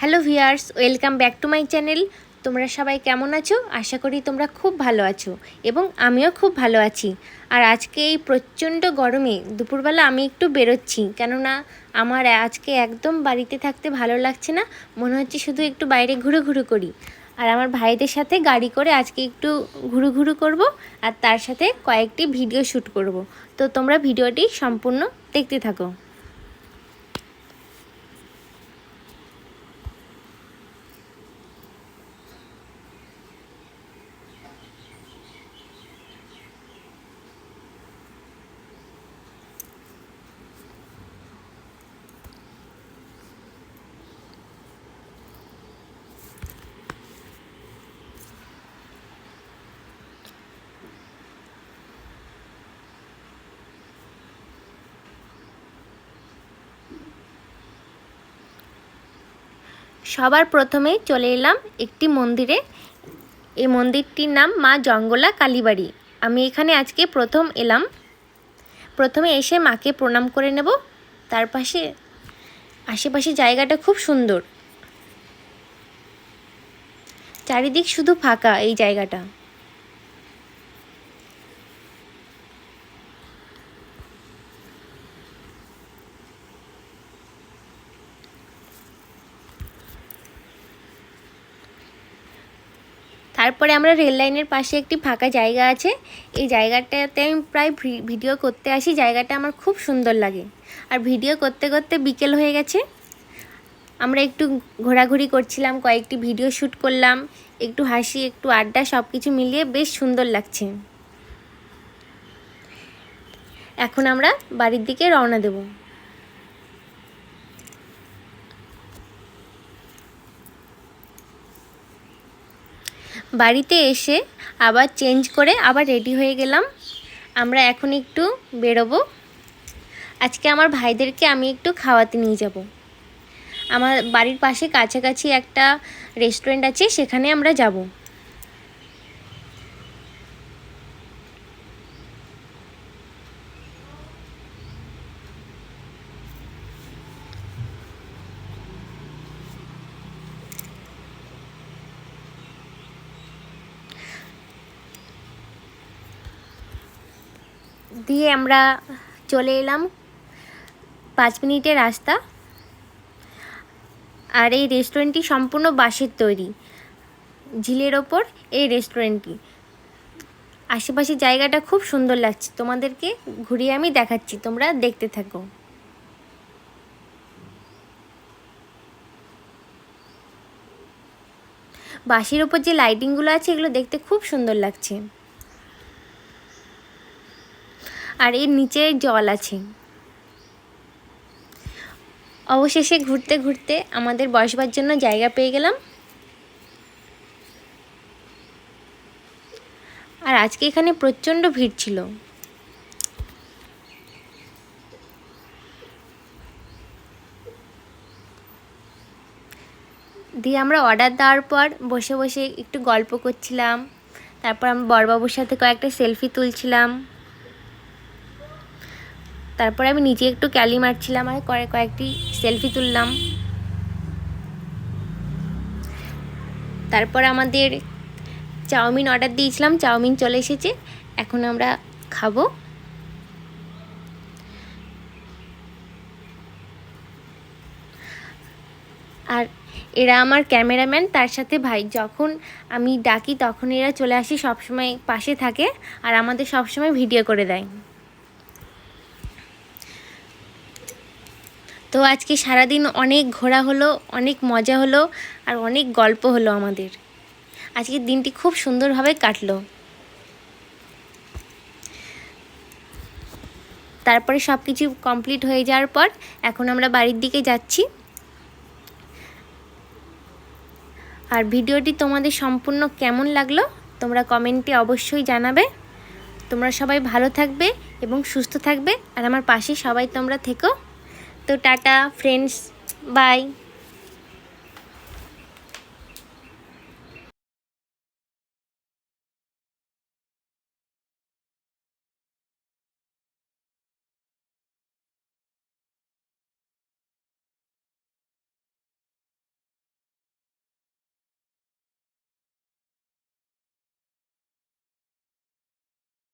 Hello viewers, welcome back to my channel. তোমরা সবাই কেমন আছো? আশা করি তোমরা খুব ভালো আছো এবং আমিও খুব ভালো আছি। আর আজকে এই প্রচণ্ড গরমে দুপুরবেলা আমি একটু বেরোচ্ছি, কেননা আমার আজকে একদম বাড়িতে থাকতে ভালো লাগছে না। মনে হচ্ছে শুধু একটু বাইরে ঘুরে ঘুরে করি। আর আমার ভাইদের সাথে গাড়ি করে আজকে একটু ঘুরু ঘুরু করব, আর তার সাথে কয়েকটি ভিডিও শ্যুট করব। তো তোমরা ভিডিওটি সম্পূর্ণ দেখতে থাকো। সবার প্রথমে চলে এলাম একটি মন্দিরে। এই মন্দিরটির নাম মা জঙ্গলা কালীবাড়ি। আমি এখানে আজকে প্রথম এলাম। প্রথমে এসে মাকে প্রণাম করে নেব। তার পাশে, আশেপাশে জায়গাটা খুব সুন্দর। চারিদিক শুধু ফাঁকা এই জায়গাটা। তারপরে আমরা রেল লাইনের পাশে একটি ফাঁকা জায়গা আছে। এই জায়গাটাতে আমি প্রায় ভিডিও করতে আসি। জায়গাটা আমার খুব সুন্দর লাগে। আর ভিডিও করতে করতে বিকেল হয়ে গেছে। আমরা একটু ঘোরাঘুরি করছিলাম, কয়েকটি ভিডিও শ্যুট করলাম। একটু হাসি, একটু আড্ডা সব কিছু মিলিয়ে বেশ সুন্দর লাগছে। এখন আমরা বাড়ির দিকে রওনা দেবো। বাড়িতে এসে আবার চেঞ্জ করে আবার রেডি হয়ে গেলাম। আমরা এখন একটু বেরোবো। আজকে আমার ভাইদেরকে আমি একটু খাওয়াতে নিয়ে যাব। আমার বাড়ির পাশে কাছাকাছি একটা রেস্টুরেন্ট আছে, সেখানে আমরা যাব। দিয়ে আমরা চলে এলাম পাঁচ মিনিটের রাস্তা। আর এই রেস্টুরেন্টটি সম্পূর্ণ বাঁশের তৈরি। ঝিলের ওপর এই রেস্টুরেন্টটি। আশেপাশের জায়গাটা খুব সুন্দর লাগছে। তোমাদেরকে ঘুরিয়ে আমি দেখাচ্ছি। তোমরা দেখতে থাকো। বাঁশের ওপর যে লাইটিংগুলো আছে, এগুলো দেখতে খুব সুন্দর লাগছে। আর এর নিচে জল আছে। অবশেষে ঘুরতে ঘুরতে আমাদের বসবার জন্য জায়গা পেয়ে গেলাম। আর আজকে এখানে প্রচণ্ড ভিড় ছিল। দিয়ে আমরা অর্ডার দেওয়ার পর বসে বসে একটু গল্প করছিলাম। তারপর আমি বরবাবুর সাথে কয়েকটা সেলফি তুলছিলাম। তারপরে আমি নিজে একটু ক্যালি মারছিলাম আর করে কয়েকটি সেলফি তুললাম। তারপর আমাদের চাউমিন অর্ডার দিয়েছিলাম, চাউমিন চলে এসেছে, এখন আমরা খাব। আর এরা আমার ক্যামেরাম্যান, তার সাথে ভাই, যখন আমি ডাকি তখন এরা চলে আসি, সবসময় পাশে থাকে আর আমাদের সবসময় ভিডিও করে দেয়। তো আজকে সারাদিন অনেক ঘোরা হলো, অনেক মজা হলো আর অনেক গল্প হলো আমাদের। আজকের দিনটি খুব সুন্দরভাবে কাটলো। তারপরে সব কিছু কমপ্লিট হয়ে যাওয়ার পর এখন আমরা বাড়ির দিকে যাচ্ছি। আর ভিডিওটি তোমাদের সম্পূর্ণ কেমন লাগল, তোমরা কমেন্টে অবশ্যই জানাবে। তোমরা সবাই ভালো থাকবে এবং সুস্থ থাকবে। আর আমার পাশে সবাই তোমরা থেকো। তো টাটা ফ্রেন্ডস বাই